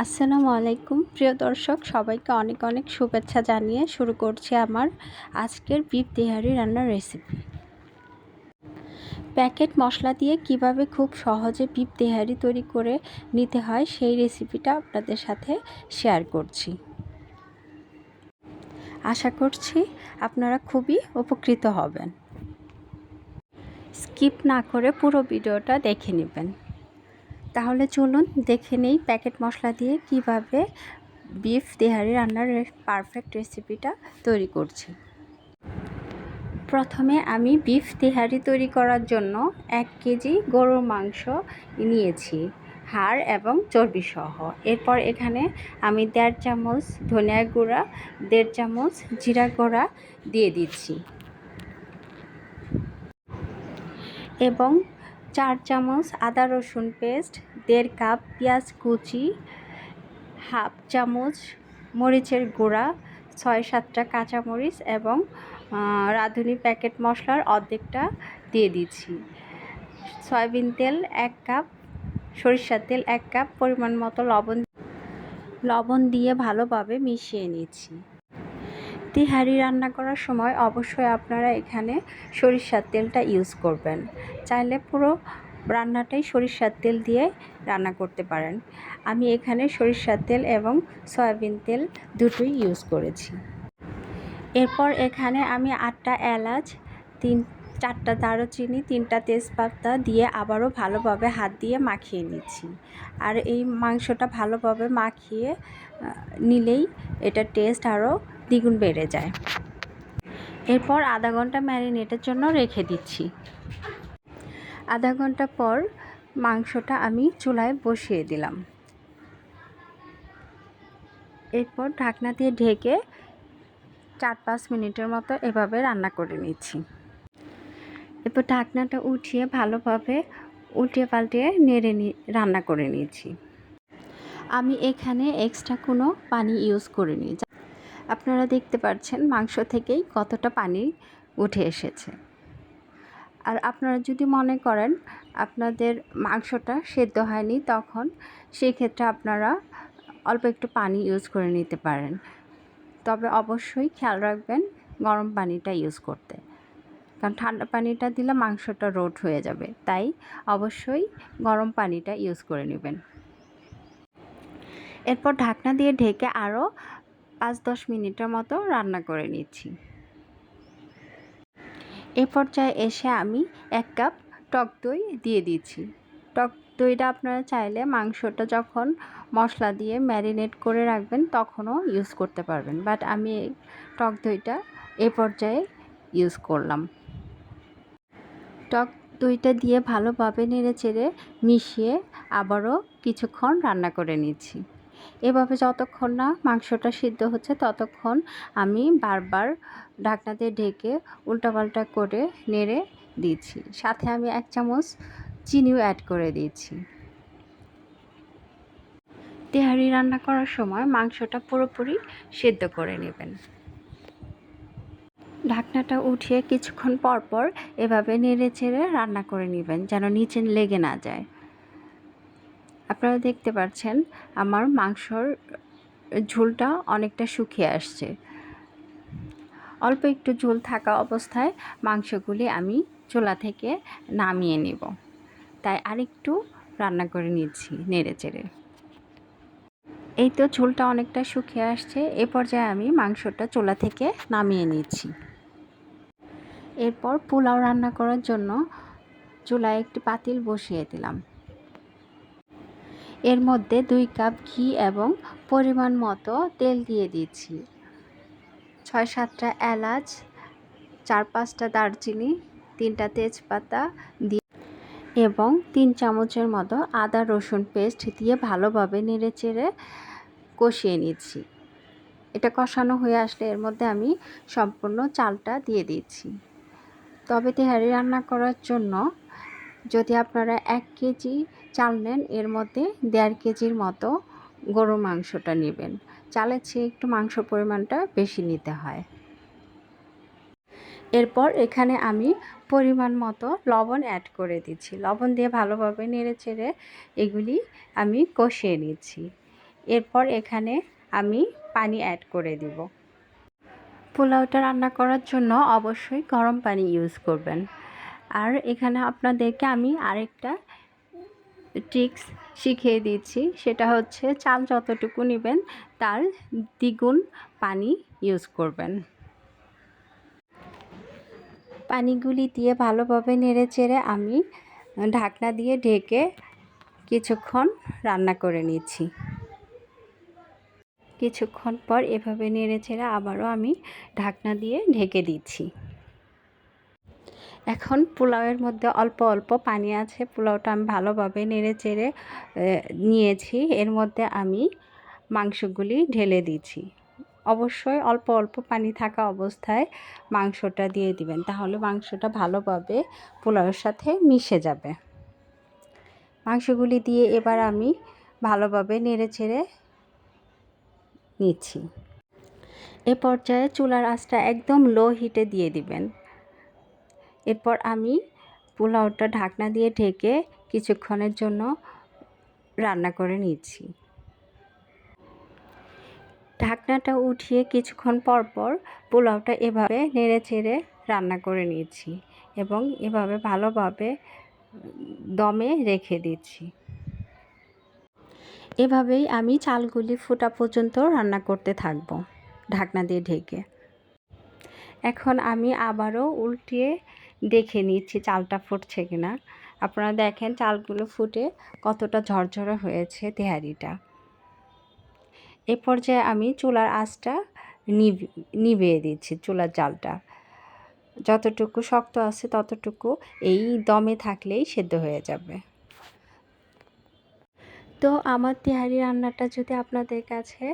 আসসালামু আলাইকুম। প্রিয় দর্শক, সবাইকে অনেক অনেক শুভেচ্ছা জানিয়ে শুরু করছি আমার আজকের বিফ তেহারি রান্নার রেসিপি প্যাকেট মশলা দিয়ে কীভাবে খুব সহজে বিফ তেহারি তৈরি করে নিতে হয়, সেই রেসিপিটা আপনাদের সাথে শেয়ার করছি। আশা করছি আপনারা খুবই উপকৃত হবেন। স্কিপ না করে পুরো ভিডিওটা দেখে নেবেন। চলুন দেখে নেই প্যাকেট মশলা দিয়ে কীভাবে বিফ তেহারি রান্নার পারফেক্ট রেসিপিটা তৈরি করছি। প্রথমে আমি বিফ তেহারি তৈরি করার জন্য এক কেজি গরুর মাংস নিয়েছি, হাড় এবং চর্বি সহ এরপর এখানে আমি দেড় চামচ ধনিয়া গুঁড়া, দেড় চামচ জিরা গুঁড়া দিয়ে দিচ্ছি। এবং চার চামচ আদা রসুন পেস্ট, দেড় কাপ পেঁয়াজ কুচি, হাফ চামচ মরিচের গুঁড়া, ছয় সাতটা কাঁচামরিচ এবং রাঁধুনি প্যাকেট মশলার অর্ধেকটা দিয়ে দিচ্ছি। সয়াবিন তেল এক কাপ, সরিষার তেল এক কাপ পরিমাণ মতো লবণ লবণ দিয়ে ভালোভাবে মিশিয়ে নিচ্ছি। তিহারি রান্না করার সময় অবশ্যই আপনারা এখানে সরিষার তেলটা ইউজ করবেন। চাইলে পুরো রান্নাটাই সরিষার তেল দিয়ে রান্না করতে পারেন। আমি এখানে সরিষার তেল এবং সয়াবিন তেল দুটোই ইউজ করেছি। এরপর এখানে আমি আটটা এলাচ, তিন, চারটা দারুচিনি, তিনটা তেজপাতা দিয়ে আবারও ভালোভাবে হাত দিয়ে মাখিয়ে নিচ্ছি। আর এই মাংসটা ভালোভাবে মাখিয়ে নিলেই এটা টেস্ট আরও দ্বিগুণ বেড়ে যায়। এরপর আধা ঘণ্টা ম্যারিনেটের জন্য রেখে দিচ্ছি। আধা ঘণ্টা পর মাংসটা আমি চুলায় বসিয়ে দিলাম। এরপর ঢাকনা দিয়ে ঢেকে চার পাঁচ মিনিটের মতো এভাবে রান্না করে নিচ্ছি। এরপর ঢাকনাটা উঠিয়ে ভালোভাবে উল্টে পাল্টে নেড়ে রান্না করে নিয়েছি আমি এখানে এক্সট্রা কোনো পানি ইউজ করিনি। আপনারা দেখতে পাচ্ছেন মাংস থেকেই কতটা পানি উঠে এসেছে। আর আপনারা যদি মনে করেন আপনাদের মাংসটা সেদ্ধ হয়নি, তখন সেক্ষেত্রে আপনারা অল্প একটু পানি ইউজ করে নিতে পারেন। তবে অবশ্যই খেয়াল রাখবেন গরম পানিটা ইউজ করতে। কারণ ঠান্ডা পানিটা দিলে মাংসটা রোড হয়ে যাবে, তাই অবশ্যই গরম পানিটা ইউজ করে নেবেন। এরপর ঢাকনা দিয়ে ঢেকে আরও পাঁচ দশ মিনিটের মতো রান্না করে নিচ্ছি। এ পর্যায়ে এসে আমি এক কাপ টক দই দিয়ে দিচ্ছি। টক দইটা আপনারা চাইলে মাংসটা যখন মশলা দিয়ে ম্যারিনেট করে রাখবেন তখনও ইউজ করতে পারবেন। বাট আমি টক দইটা এ পর্যায়ে ইউজ করলাম। টক দইটা দিয়ে ভালোভাবে নেড়ে চেড়ে মিশিয়ে আবারও কিছুক্ষণ রান্না করে নিচ্ছি। এভাবে যতক্ষণ না মাংসটা সিদ্ধ হচ্ছে ততক্ষণ আমি বারবার ঢাকনা দিয়ে ঢেকে উল্টাপাল্টা করে নেড়ে দিচ্ছি। সাথে আমি এক চামচ চিনিও অ্যাড করে দিয়েছি তেহারি রান্না করার সময় মাংসটা পুরোপুরি সেদ্ধ করে নেবেন। ঢাকনাটা উঠিয়ে কিছুক্ষণ পর পর এভাবে নেড়ে চেড়ে রান্না করে নেবেন যেন নিচে লেগে না যায়। আপনারা দেখতে পাচ্ছেন আমার মাংসর ঝোলটা অনেকটা শুকিয়ে আসছে। অল্প একটু ঝোল থাকা অবস্থায় মাংসগুলি আমি চোলা থেকে নামিয়ে নেব। তাই আরেকটু রান্না করে নিচ্ছি নেড়ে চেড়ে। এই তো ঝোলটা অনেকটা শুকিয়ে আসছে, এ পর্যায়ে আমি মাংসটা চোলা থেকে নামিয়ে নিচ্ছি। এরপর পোলাও রান্না করার জন্য চুলায় একটি পাতিল বসিয়ে দিলাম। এর মধ্যে দুই কাপ ঘি এবং পরিমাণ মতো তেল দিয়ে দিচ্ছি ছয় সাতটা এলাচ, চার পাঁচটা দারচিনি, তিনটা তেজপাতা দিয়ে এবং তিন চামচের মতো আদা রসুন পেস্ট দিয়ে ভালোভাবে নেড়ে চেড়ে কষিয়ে নিচ্ছি। এটা কষানো হয়ে আসলে এর মধ্যে আমি সম্পূর্ণ চালটা দিয়ে দিচ্ছি। তবে তেহারি রান্না করার জন্য যদি আপনারা এক কেজি চাল নেন, এর মধ্যে দেড় কেজির মতো গরু মাংসটা নেবেন। চালের চেয়ে একটু মাংস পরিমাণটা বেশি নিতে হয়। এরপর এখানে আমি পরিমাণ মতো লবণ অ্যাড করে দিচ্ছি। লবণ দিয়ে ভালোভাবে নেড়ে চেড়ে এগুলি আমি কষিয়ে নিচ্ছি। এরপর এখানে আমি পানি অ্যাড করে দিব। পোলাওটা রান্না করার জন্য অবশ্যই গরম পানি ইউজ করবেন। আর এখানে আপনাদেরকে আমি আরেকটা ট্রিক্স শিখিয়ে দিচ্ছি। সেটা হচ্ছে চাল যতটুকু নেবেন, তার দ্বিগুণ পানি ইউজ করবেন। পানিগুলি দিয়ে ভালোভাবে নেড়ে চেড়ে আমি ঢাকনা দিয়ে ঢেকে কিছুক্ষণ রান্না করে নিচ্ছি। কিছুক্ষণ পর এভাবে নেড়ে চেড়ে আবারও আমি ঢাকনা দিয়ে ঢেকে দিচ্ছি। এখন পোলাওয়ের মধ্যে অল্প অল্প পানি আছে। পোলাওটা আমি ভালোভাবে নেড়ে চেড়ে নিয়েছি। এর মধ্যে আমি মাংসগুলি ঢেলে দিচ্ছি অবশ্যই অল্প অল্প পানি থাকা অবস্থায় মাংসটা দিয়ে দিবেন। তাহলে মাংসটা ভালোভাবে পোলাওয়ের সাথে মিশে যাবে। মাংসগুলি দিয়ে এবার আমি ভালোভাবে নেড়ে ছেড়ে নিচ্ছি। এ পর্যায়ে চুলার আঁচটা একদম লো হিটে দিয়ে দিবেন। এরপর আমি পোলাওটা ঢাকনা দিয়ে ঢেকে কিছুক্ষণের জন্য রান্না করে নিচ্ছি ঢাকনাটা উঠিয়ে কিছুক্ষণ পর পর পোলাওটা এভাবে নেড়ে চেড়ে রান্না করে নিচ্ছি এবং এভাবে ভালোভাবে দমে রেখে দিচ্ছি এভাবেই আমি চালগুলি ফোটা পর্যন্ত রান্না করতে থাকব ঢাকনা দিয়ে ঢেকে। এখন আমি আবারও উল্টিয়ে দেখে নিচ্ছি চালটা ফুটছে কিনা। আপনারা দেখেন চালগুলো ফুটে কতটা ঝরঝরে হয়েছে তেহারিটা। এ পর্যায়ে আমি চুলার আঁচটা নিভিয়ে দিচ্ছি চুলার জালটা। যতটুকু শক্ত আছে ততটুকু এই দমে থাকলেই সেদ্ধ হয়ে যাবে। তো আমার তেহারি রান্নাটা যদি আপনাদের কাছে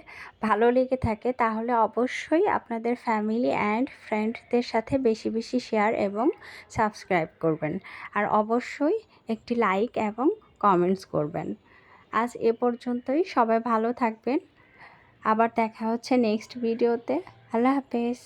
ভালো লেগে থাকে, তাহলে অবশ্যই আপনাদের ফ্যামিলি অ্যান্ড ফ্রেন্ডদের সাথে বেশি বেশি শেয়ার এবং সাবস্ক্রাইব করবেন। আর অবশ্যই একটি লাইক এবং কমেন্টস করবেন। আজ এ পর্যন্তই। সবাই ভালো থাকবেন। আবার দেখা হচ্ছে নেক্সট ভিডিওতে আল্লাহ হাফেজ।